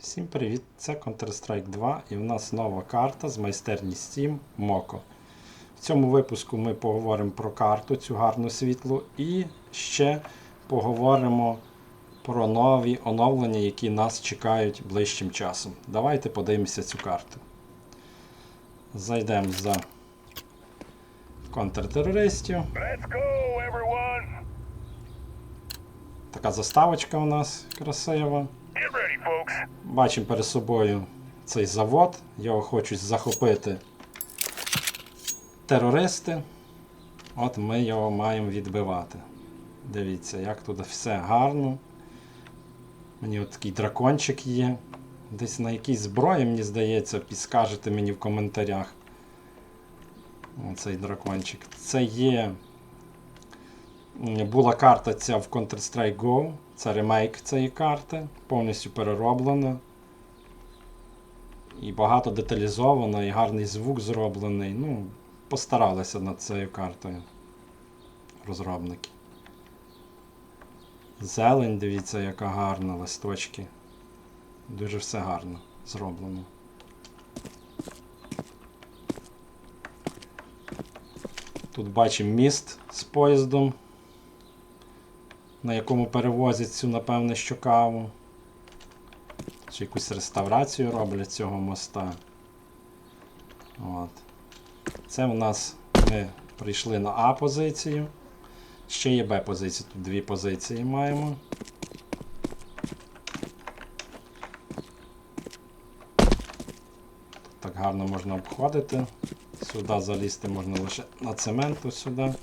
Всім привіт! Це Counter-Strike 2 і в нас нова карта з майстерні Steam Moco. В цьому випуску ми поговоримо про карту, цю гарну світлу, і ще поговоримо про нові оновлення, які нас чекають ближчим часом. Давайте подивимося цю карту. Зайдемо за контртерористів. Така заставочка у нас красива. Бачимо перед собою цей завод. Його хочуть захопити терористи. От ми його маємо відбивати. Дивіться, як тут все гарно. Мені от такий дракончик є. Десь на якійсь зброї, мені здається, підскажете мені в коментарях. Оцей дракончик. Це є. Була карта ця в Counter-Strike Go. Це ремейк цієї карти, повністю перероблена. І багато деталізовано, і гарний звук зроблений. Ну, постаралися над цією картою розробники. Зелень, дивіться, яка гарна, листочки. Дуже все гарно зроблено. Тут бачимо міст з поїздом, на якому перевозять цю, напевне, що каву. Чи якусь реставрацію роблять цього моста. От. Це в нас ми прийшли на А позицію. Ще є Б позиція, тут дві позиції маємо. Так гарно можна обходити. Сюди залізти можна лише на цемент ось сюди.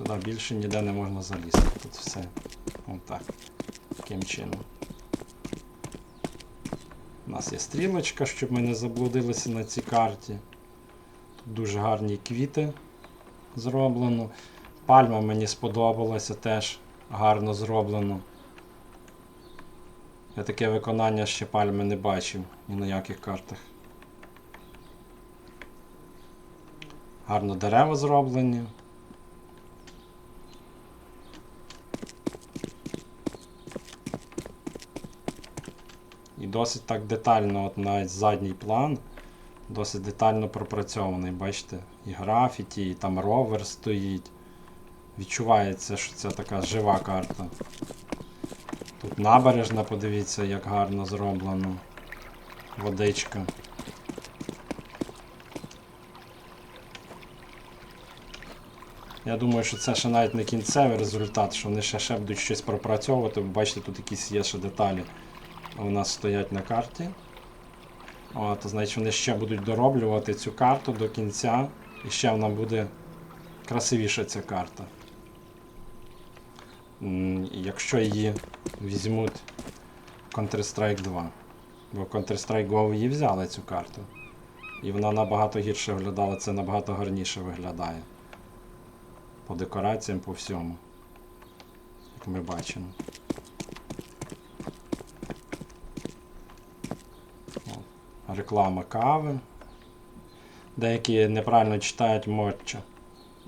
Сюди більше ніде не можна залізти. Тут все. Отак. Таким чином. У нас є стрілочка, щоб ми не заблудилися на цій карті. Тут дуже гарні квіти зроблено. Пальма мені сподобалася теж гарно зроблено. Я таке виконання ще пальми не бачив ні на яких картах. Гарно дерева зроблені. Досить так детально, от навіть задній план, досить детально пропрацьований. Бачите, і графіті, і там ровер стоїть. Відчувається, що це така жива карта. Тут набережна, подивіться, як гарно зроблено. Водичка. Я думаю, що це ще навіть не кінцевий результат, що вони ще, ще будуть щось пропрацьовувати. Бачите, тут якісь є ще деталі у нас стоять на карті. От, значить, вони ще будуть дороблювати цю карту до кінця, і ще вона буде красивіша ця карта. Якщо її візьмуть в Counter-Strike 2. Бо Counter-Strike Go її взяли цю карту. І вона набагато гірше виглядала, це набагато гарніше виглядає. По декораціям, по всьому. Як ми бачимо. Реклама кави. Деякі неправильно читають моча.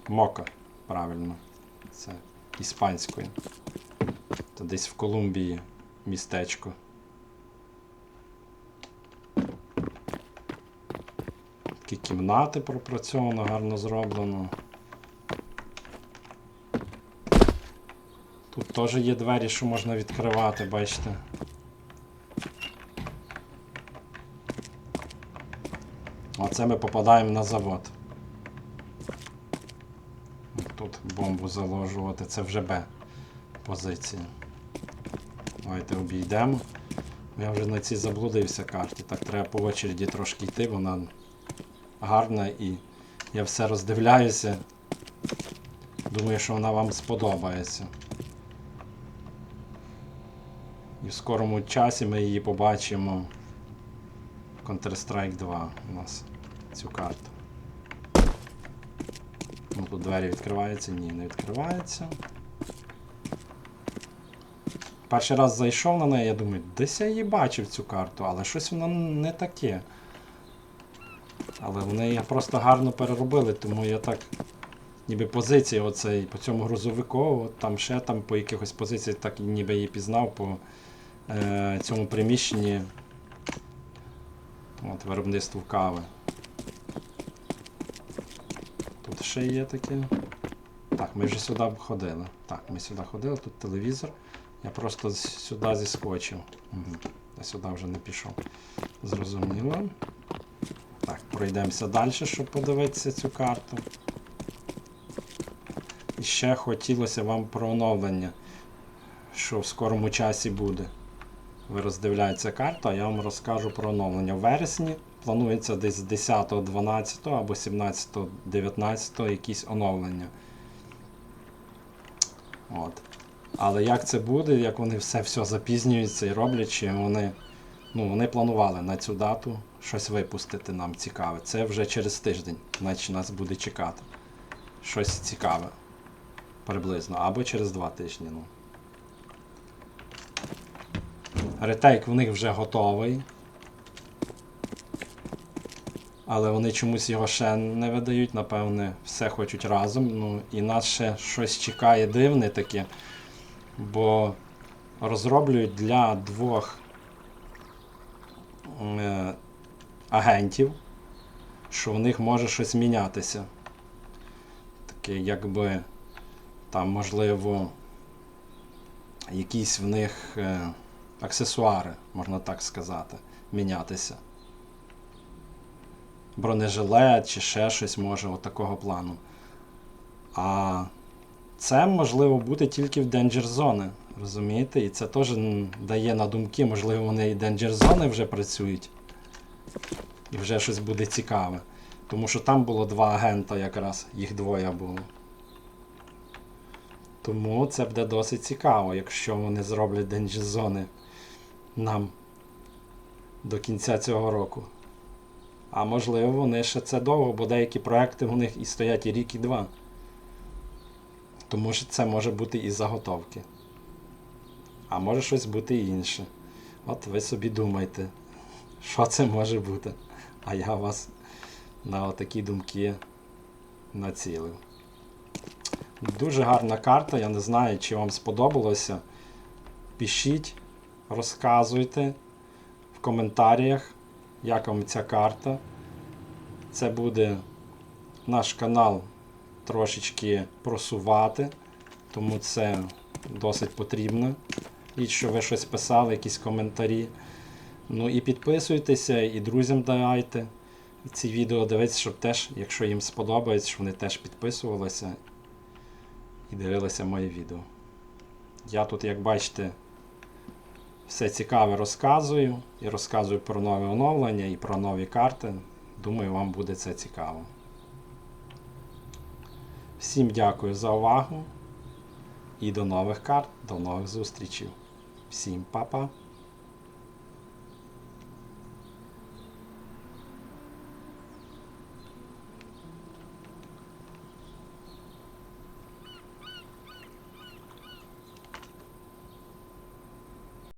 Мока, правильно. Це іспанською. Це десь в Колумбії містечко. Такі кімнати пропрацьовано, гарно зроблено. Тут теж є двері, що можна відкривати, бачите. Оце ми попадаємо на завод. Тут бомбу заложувати, це вже Б позиція. Давайте обійдемо. Я вже на цій заблудився карті. Так треба по очереді трошки йти, вона гарна і я все роздивляюся. Думаю, що вона вам сподобається. І в скорому часі ми її побачимо. в Counter-Strike 2 у нас цю карту. Ну, тут двері відкриваються? Ні, не відкриваються. Перший раз зайшов на неї, я думаю, десь я її бачив цю карту, але щось воно не таке. Але вони її просто гарно переробили, тому я так ніби позиції оцей, по цьому грузовику, от там ще там по якихось позиціях, так ніби її пізнав по е, цьому приміщенні от, виробництву кави. Тут ще є таке. Так, ми вже сюди ходили. Так, ми сюди ходили, тут телевізор. Я просто сюди зіскочив. Я сюди вже не пішов. Зрозуміло. Так, пройдемося далі, щоб подивитися цю карту. І ще хотілося вам про оновлення, що в скорому часі буде. Ви роздивляєтеся карту, а я вам розкажу про оновлення. В вересні планується десь 10, 12 або 17, 19 якісь оновлення. От. Але як це буде, як вони все все запізнюються і роблять, чи вони, ну, вони планували на цю дату щось випустити нам цікаве. Це вже через тиждень, значить нас буде чекати. Щось цікаве. Приблизно. Або через два тижні. Ну. Ретейк в них вже готовий. Але вони чомусь його ще не видають, напевне, все хочуть разом. Ну і нас ще щось чекає дивне таке. Бо розроблюють для двох е, агентів, що в них може щось мінятися. Таке, якби там, можливо, якісь в них е, аксесуари, можна так сказати, мінятися. Бронежилет чи ще щось може от такого плану. А це можливо буде тільки в Danger Zone, розумієте? І це теж дає на думки, можливо, вони і Danger Zone вже працюють. І вже щось буде цікаве. Тому що там було два агента якраз, їх двоє було. Тому це буде досить цікаво, якщо вони зроблять Danger Zone нам до кінця цього року. А можливо, вони ще це довго, бо деякі проекти у них і стоять і рік, і два. Тому що це може бути і заготовки. А може щось бути і інше. От ви собі думайте, що це може бути. А я вас на такі думки націлив. Дуже гарна карта, я не знаю, чи вам сподобалося. Пишіть, розказуйте в коментарях, як вам ця карта. Це буде наш канал трошечки просувати, тому це досить потрібно. І що ви щось писали, якісь коментарі. Ну і підписуйтеся, і друзям дайте ці відео дивитися, щоб теж, якщо їм сподобається, щоб вони теж підписувалися і дивилися мої відео. Я тут, як бачите, все цікаве розказую і розказую про нові оновлення і про нові карти. Думаю, вам буде це цікаво. Всім дякую за увагу і до нових карт, до нових зустрічей. Всім па-па!